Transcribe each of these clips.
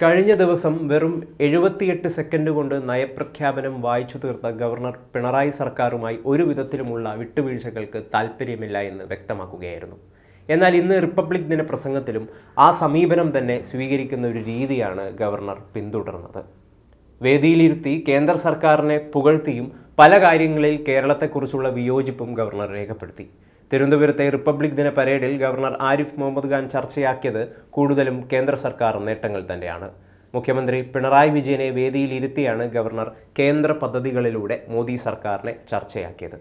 കഴിഞ്ഞ ദിവസം വെറും എഴുപത്തിയെട്ട് സെക്കൻഡ് കൊണ്ട് നയപ്രഖ്യാപനം വായിച്ചു തീർത്ത ഗവർണർ പിണറായി സർക്കാരുമായി ഒരു വിധത്തിലുമുള്ള വിട്ടുവീഴ്ചകൾക്ക് താല്പര്യമില്ല എന്ന് വ്യക്തമാക്കുകയായിരുന്നു. എന്നാൽ ഇന്ന് റിപ്പബ്ലിക് ദിന പ്രസംഗത്തിലും ആ സമീപനം തന്നെ സ്വീകരിക്കുന്ന ഒരു രീതിയാണ് ഗവർണർ പിന്തുടർന്നത്. വേദിയിലിരുത്തി കേന്ദ്ര സർക്കാരിനെ പുകഴ്ത്തിയും പല കാര്യങ്ങളിൽ കേരളത്തെക്കുറിച്ചുള്ള വിയോജിപ്പും ഗവർണർ രേഖപ്പെടുത്തി. തിരുവനന്തപുരത്തെ റിപ്പബ്ലിക് ദിന പരേഡിൽ ഗവർണർ ആരിഫ് മുഹമ്മദ് ഖാൻ ചർച്ചയാക്കിയത് കൂടുതലും കേന്ദ്ര സർക്കാർ നേട്ടങ്ങൾ തന്നെയാണ്. മുഖ്യമന്ത്രി പിണറായി വിജയനെ വേദിയിൽ ഇരുത്തിയാണ് ഗവർണർ കേന്ദ്ര പദ്ധതികളിലൂടെ മോദി സർക്കാരിനെ ചർച്ചയാക്കിയത്.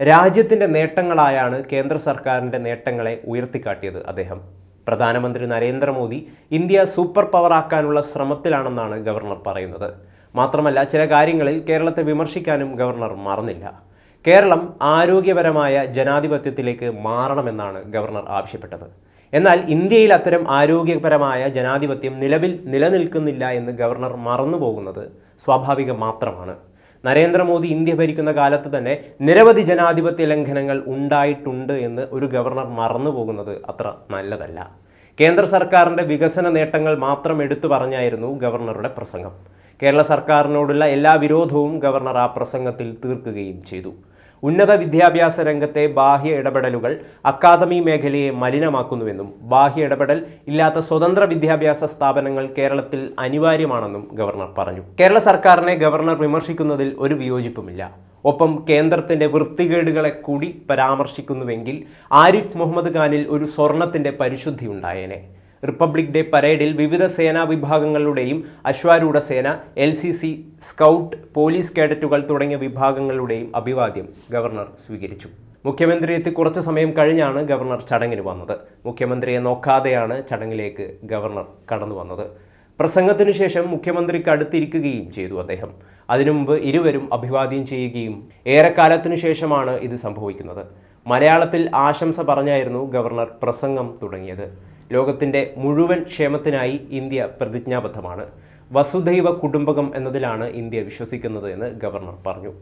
രാജ്യത്തിന്റെ നേട്ടങ്ങളായാണ് കേന്ദ്ര സർക്കാരിന്റെ നേട്ടങ്ങളെ ഉയർത്തിക്കാട്ടിയത് അദ്ദേഹം. പ്രധാനമന്ത്രി നരേന്ദ്രമോദി ഇന്ത്യ സൂപ്പർ പവർ ആക്കാനുള്ള ശ്രമത്തിലാണെന്നാണ് ഗവർണർ പറയുന്നത്. മാത്രമല്ല ചില കാര്യങ്ങളിൽ കേരളത്തെ വിമർശിക്കാനും ഗവർണർ മറന്നില്ല. കേരളം ആരോഗ്യപരമായ ജനാധിപത്യത്തിലേക്ക് മാറണമെന്നാണ് ഗവർണർ ആവശ്യപ്പെട്ടത്. എന്നാൽ ഇന്ത്യയിൽ അത്തരം ആരോഗ്യപരമായ ജനാധിപത്യം നിലവിൽ നിലനിൽക്കുന്നില്ല എന്ന് ഗവർണർ മറന്നുപോകുന്നത് സ്വാഭാവികം മാത്രമാണ്. നരേന്ദ്രമോദി ഇന്ത്യ ഭരിക്കുന്ന കാലത്ത് തന്നെ നിരവധി ജനാധിപത്യ ലംഘനങ്ങൾ ഉണ്ടായിട്ടുണ്ട് എന്ന് ഒരു ഗവർണർ മറന്നുപോകുന്നത് അത്ര നല്ലതല്ല. കേന്ദ്ര സർക്കാരിന്റെ വികസന നേട്ടങ്ങൾ മാത്രം എടുത്തു പറഞ്ഞായിരുന്നു ഗവർണറുടെ പ്രസംഗം. കേരള സർക്കാരിനോടുള്ള എല്ലാ വിരോധവും ഗവർണർ ആ പ്രസംഗത്തിൽ തീർക്കുകയും ചെയ്തു. ഉന്നത വിദ്യാഭ്യാസ രംഗത്തെ ബാഹ്യ ഇടപെടലുകൾ അക്കാദമി മേഖലയെ മലിനമാക്കുന്നുവെന്നും ബാഹ്യ ഇടപെടൽ ഇല്ലാത്ത സ്വതന്ത്ര വിദ്യാഭ്യാസ സ്ഥാപനങ്ങൾ കേരളത്തിൽ അനിവാര്യമാണെന്നും ഗവർണർ പറഞ്ഞു. കേരള സർക്കാരിനെ ഗവർണർ വിമർശിക്കുന്നതിൽ ഒരു വിയോജിപ്പുമില്ല. ഒപ്പം കേന്ദ്രത്തിന്റെ വൃത്തികേടുകളെ കൂടി പരാമർശിക്കുന്നുവെങ്കിൽ ആരിഫ് മുഹമ്മദ് ഖാനിൽ ഒരു സ്വർണത്തിന്റെ പരിശുദ്ധി ഉണ്ടായേനെ. റിപ്പബ്ലിക് ഡേ പരേഡിൽ വിവിധ സേനാ വിഭാഗങ്ങളുടെയും അശ്വാരൂഢ സേന L C C scout police കേഡറ്റുകൾ തുടങ്ങിയ വിഭാഗങ്ങളുടെയും അഭിവാദ്യം ഗവർണർ സ്വീകരിച്ചു. മുഖ്യമന്ത്രി എത്തി കുറച്ച് സമയം കഴിഞ്ഞാണ് ഗവർണർ ചടങ്ങിന് വന്നത്. മുഖ്യമന്ത്രിയെ നോക്കാതെയാണ് ചടങ്ങിലേക്ക് ഗവർണർ കടന്നു വന്നത്. പ്രസംഗത്തിനു ശേഷം മുഖ്യമന്ത്രിക്ക് അടുത്തിരിക്കുകയും ചെയ്തു അദ്ദേഹം. അതിനു മുമ്പ് ഇരുവരും അഭിവാദ്യം ചെയ്യുകയും ഏറെക്കാലത്തിനു ശേഷമാണ് ഇത് സംഭവിക്കുന്നത്. മലയാളത്തിൽ ആശംസ പറഞ്ഞായിരുന്നു ഗവർണർ പ്രസംഗം തുടങ്ങിയത്. ലോകത്തിന്റെ മുഴുവൻ ക്ഷേമത്തിനായി ഇന്ത്യ പ്രതിജ്ഞാബദ്ധമാണ്. വസുദൈവ കുടുംബകം എന്നതിലാണ് ഇന്ത്യ വിശ്വസിക്കുന്നത് എന്ന് ഗവർണർ പറഞ്ഞു.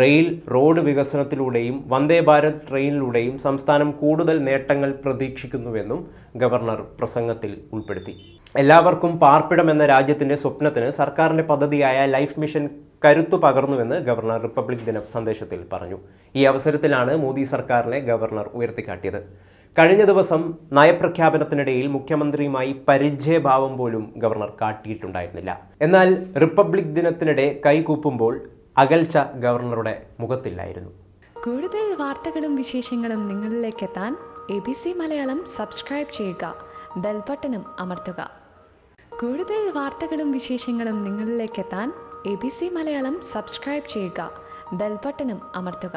റെയിൽ റോഡ് വികസനത്തിലൂടെയും വന്ദേ ഭാരത് ട്രെയിനിലൂടെയും സംസ്ഥാനം കൂടുതൽ നേട്ടങ്ങൾ പ്രതീക്ഷിക്കുന്നുവെന്നും ഗവർണർ പ്രസംഗത്തിൽ ഉൾപ്പെടുത്തി. എല്ലാവർക്കും പാർപ്പിടം എന്ന രാജ്യത്തിന്റെ സ്വപ്നത്തിന് സർക്കാരിന്റെ പദ്ധതിയായ ലൈഫ് മിഷൻ കരുത്തു പകർന്നുവെന്ന് ഗവർണർ റിപ്പബ്ലിക് ദിന സന്ദേശത്തിൽ പറഞ്ഞു. ഈ അവസരത്തിലാണ് മോദി സർക്കാരിനെ ഗവർണർ ഉയർത്തിക്കാട്ടിയത്. കഴിഞ്ഞ ദിവസം നയപ്രഖ്യാപനത്തിനിടയിൽ മുഖ്യമന്ത്രിയുമായി പരിചയഭാവം പോലും ഗവർണർ കാട്ടിയിട്ടുണ്ടായിരുന്നില്ല. എന്നാൽ റിപ്പബ്ലിക് ദിനത്തിനിടെ കൈകൂപ്പുമ്പോൾ അകൽച്ച ഗവർണറുടെ മുഖത്തില്ലായിരുന്നു. കൂടുതൽ വാർത്തകളും വിശേഷങ്ങളും നിങ്ങളിലേക്ക് എത്താൻ A B C Malayalam subscribe ചെയ്യുക ബെൽബട്ടനും അമർത്തുക. കൂടുതൽ വാർത്തകളും വിശേഷങ്ങളും നിങ്ങളിലേക്ക് എത്താൻ A B C Malayalam subscribe ചെയ്യുക ബെൽബട്ടനും അമർത്തുക.